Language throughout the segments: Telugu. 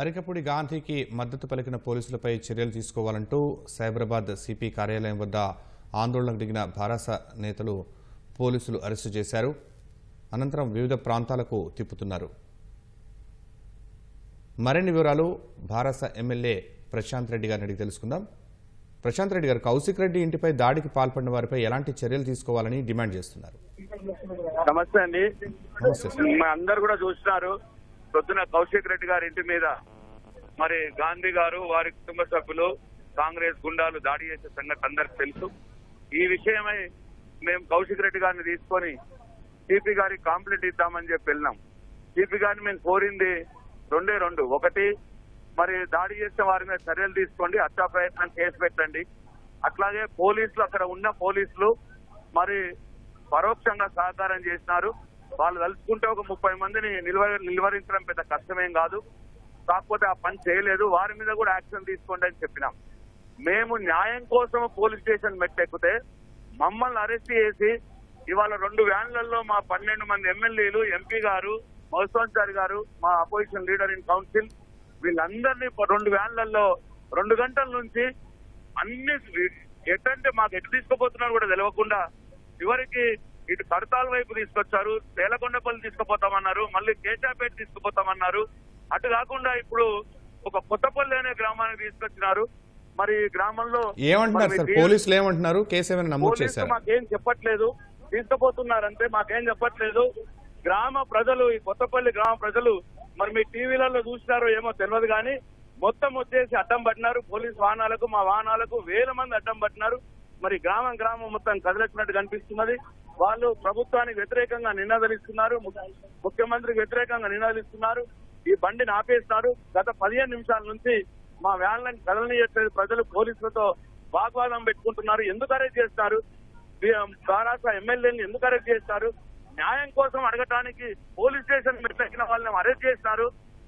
అరికపూడి గాంధీకి మద్దతు పలికిన పోలీసులపై చర్యలు తీసుకోవాలంటూ సైబరాబాద్ సిపి కార్యాలయం వద్ద ఆందోళనకు దిగిన భారస నేతలు పోలీసులు అరెస్టు చేశారు. అనంతరం వివిధ ప్రాంతాలకు తిప్పుతున్నారు. మరిన్ని వివరాలు భారస ఎమ్మెల్యే ప్రశాంత్ రెడ్డి గారిని అడిగి తెలుసుకుందాం. ప్రశాంత్ రెడ్డి గారు కౌశిక్ రెడ్డి ఇంటిపై దాడికి పాల్పడిన వారిపై ఎలాంటి చర్యలు తీసుకోవాలని డిమాండ్ చేస్తున్నారు? నమస్తే అండి. అందరు కూడా చూస్తున్నారు. పొద్దున కౌశిక్ రెడ్డి గారి ఇంటి మీద మరి గాంధీ గారు వారి కుటుంబ సభ్యులు కాంగ్రెస్ గుండాలు దాడి చేసే సంగతి అందరికి తెలుసు. ఈ విషయమై మేము కౌశిక్ రెడ్డి గారిని తీసుకొని సిపి గారికి కాంప్లైంట్ ఇద్దామని చెప్పి వెళ్ళినాం. సిపి గారిని మేము కోరింది రెండే రెండు. ఒకటి మరి దాడి చేసిన వారి మీద చర్యలు తీసుకోండి హత్యా ప్రయత్నం కేసు పెట్టండి. అట్లాగే పోలీసులు అక్కడ ఉన్న పోలీసులు మరి పరోక్షంగా సహకారం చేసినారు. వాళ్ళు తలుచుకుంటే ఒక ముప్పై మందిని నిల్వ నిలువరించడం పెద్ద కష్టమేం కాదు. కాకపోతే ఆ పని చేయలేదు. వారి మీద కూడా యాక్షన్ తీసుకోండి అని చెప్పినాం. మేము న్యాయం కోసం పోలీస్ స్టేషన్ మెట్టెక్కితే మమ్మల్ని అరెస్ట్ చేసి ఇవాళ రెండు వ్యాన్లలో మా పన్నెండు మంది ఎమ్మెల్యేలు ఎంపీ గారు మధుసోన్చారి గారు మా అపోజిషన్ లీడర్ ఇన్ కౌన్సిల్ వీళ్ళందరినీ రెండు వ్యాన్లలో రెండు గంటల నుంచి అన్ని ఎటంటే మాకు ఎటు తీసుకుపోతున్నారు కూడా తెలియకుండా చివరికి ఇటు కడతాల వైపు తీసుకొచ్చారు తేలకొండపల్లి తీసుకుపోతామన్నారు మళ్ళీ కేశాపేట తీసుకుపోతామన్నారు. అటు కాకుండా ఇప్పుడు ఒక కొత్తపల్లి అనే గ్రామానికి తీసుకొచ్చినారు. మరి గ్రామంలో ఏమంటున్నారు సార్? పోలీసులు ఏమంటున్నారు? కేసు ఏమైనా నమోదు చేశారు? మాకేం చెప్పట్లేదు. తీసుకుపోతున్నారంటే మాకేం చెప్పట్లేదు. గ్రామ ప్రజలు ఈ కొత్తపల్లి గ్రామ ప్రజలు మరి మీ టీవీలలో చూసినారో ఏమో తెలియదు కానీ మొత్తం వచ్చేసి అడ్డం పట్టినారు. పోలీస్ వాహనాలకు మా వాహనాలకు వేల మంది అడ్డం పట్టినారు. మరి గ్రామం గ్రామం మొత్తం కదిలిచ్చినట్టు కనిపిస్తున్నది. వాళ్ళు ప్రభుత్వానికి వ్యతిరేకంగా నినాదలిస్తున్నారు. ముఖ్యమంత్రికి వ్యతిరేకంగా నినాదిస్తున్నారు ఈ బండిని ఆపేస్తున్నారు గత పదిహేను నిమిషాల నుంచి మా వ్యాన్లను కదలనీయట్లేదు. ప్రజలు పోలీసులతో వాగ్వాదం పెట్టుకుంటున్నారు. ఎందుకు అరెస్ట్ చేస్తారు? మహారాష్ట్ర ఎమ్మెల్యేని ఎందుకు అరెస్ట్ చేస్తారు? న్యాయం కోసం అడగటానికి పోలీస్ స్టేషన్ మెట్లెక్కిన వాళ్ళని అరెస్ట్ చేస్తారు.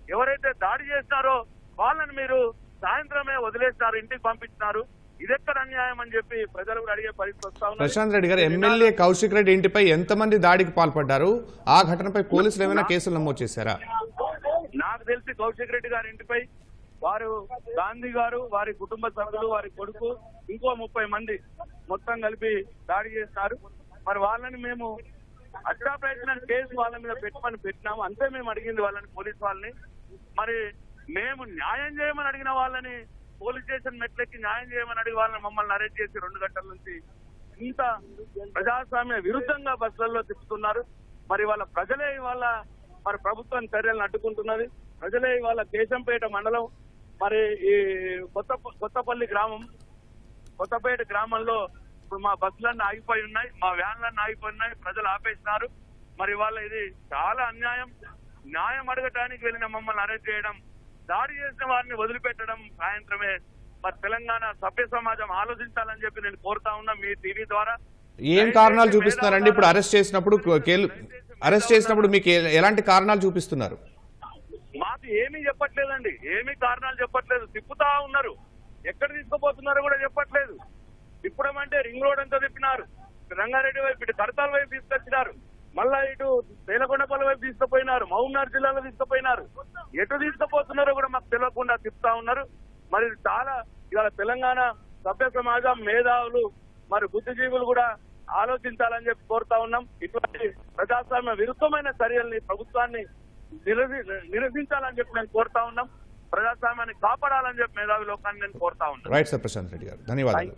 ఎవరైతే దాడి చేస్తారో వాళ్ళని మీరు సాయంత్రమే వదిలేస్తారు. ఇంటికి పంపించినారు ఇదెక్కడ అన్యాయం అని చెప్పి ప్రజలు కూడా అడిగే పరిస్థితి వస్తా. ప్రశాంత్ రెడ్డి గారు ఎమ్మెల్యే కౌశిక్ రెడ్డి ఇంటిపై ఎంతమంది దాడికి పాల్పడ్డారు? ఆ ఘటనపై పోలీసులు ఏమైనా కేసులు నమోదు చేశారా? నాకు తెలిసి కౌశిక్ రెడ్డి గారి ఇంటిపై వారు గాంధీ గారు వారి కుటుంబ సభ్యులు వారి కొడుకు ఇంకో ముప్పై మంది మొత్తం కలిపి దాడి చేస్తారు. మరి వాళ్ళని మేము హత్యా ప్రయత్నం కేసు వాళ్ళ మీద పెట్టమని పెట్టినాము. అంతే మేము అడిగింది వాళ్ళని పోలీస్ వాళ్ళని. మరి మేము న్యాయం చేయమని అడిగిన వాళ్ళని పోలీస్ స్టేషన్ మెట్లెక్కి న్యాయం చేయమని అడిగి వాళ్ళని మమ్మల్ని అరెస్ట్ చేసి రెండు గంటల నుంచి ఇంత ప్రజాస్వామ్య విరుద్ధంగా బస్సులలో తిప్పుతున్నారు. మరి వాళ్ళ ప్రజలే ఇవాళ మరి ప్రభుత్వం చర్యలను అడ్డుకుంటున్నది ప్రజలే ఇవాళ కేశంపేట మండలం మరి ఈ కొత్త కొత్తపల్లి గ్రామం. కొత్తపేట గ్రామంలో ఇప్పుడు మా బస్సులన్నీ ఆగిపోయి ఉన్నాయి మా వ్యాన్లన్నీ ఆగిపోయి ఉన్నాయి ప్రజలు ఆపేస్తున్నారు. మరి వాళ్ళ ఇది చాలా అన్యాయం. న్యాయం అడగటానికి వెళ్ళిన మమ్మల్ని అరెస్ట్ చేయడం దాడి చేసిన వారిని వదిలిపెట్టడం సాయంత్రమే. మరి తెలంగాణ సభ్య సమాజం ఆలోచించాలని చెప్పి నేను కోరుతా ఉన్నా మీ టీవీ ద్వారా. ఏం కారణాలు చూపిస్తున్నారండి? ఇప్పుడు అరెస్ట్ చేసినప్పుడు అరెస్ట్ చేసినప్పుడు మీకు ఎలాంటి కారణాలు చూపిస్తున్నారు? మాకు ఏమీ చెప్పట్లేదండి. ఏమీ కారణాలు చెప్పట్లేదు. తిప్పుతా ఉన్నారు. ఎక్కడ తీసుకుపోతున్నారో కూడా చెప్పట్లేదు. తిప్పడమంటే రింగ్ రోడ్ అంతా తిప్పినారు. రంగారెడ్డి వైపు ఇటు కడతాల వైపు తీసుకొచ్చినారు. మళ్ళా ఇటు తేలకొండపల్లి వైపు తీసుకుపోయినారు మహబూబ్నగర్ జిల్లాలో తీసుకుపోయినారు. ఎటు తీసుకుపోతున్నారో కూడా మాకు తెలియకుండా తిప్పుతా ఉన్నారు. మరి చాలా ఇవాళ తెలంగాణ సభ్య సమాజం మేధావులు మరి బుద్ధిజీవులు కూడా ఆలోచించాలని చెప్పి కోరుతా ఉన్నాం. ఇటువంటి ప్రజాస్వామ్య విరుద్ధమైన చర్యల్ని ప్రభుత్వాన్ని నిరసి నిరసించాలని చెప్పి నేను కోరుతా ఉన్నాం. ప్రజాస్వామ్యాన్ని కాపాడాలని చెప్పి మేధావి లోకాన్ని నేను కోరుతా ఉన్నాను. రైట్ సార్ ప్రశాంత్ రెడ్డి గారు. ధన్యవాదాలు.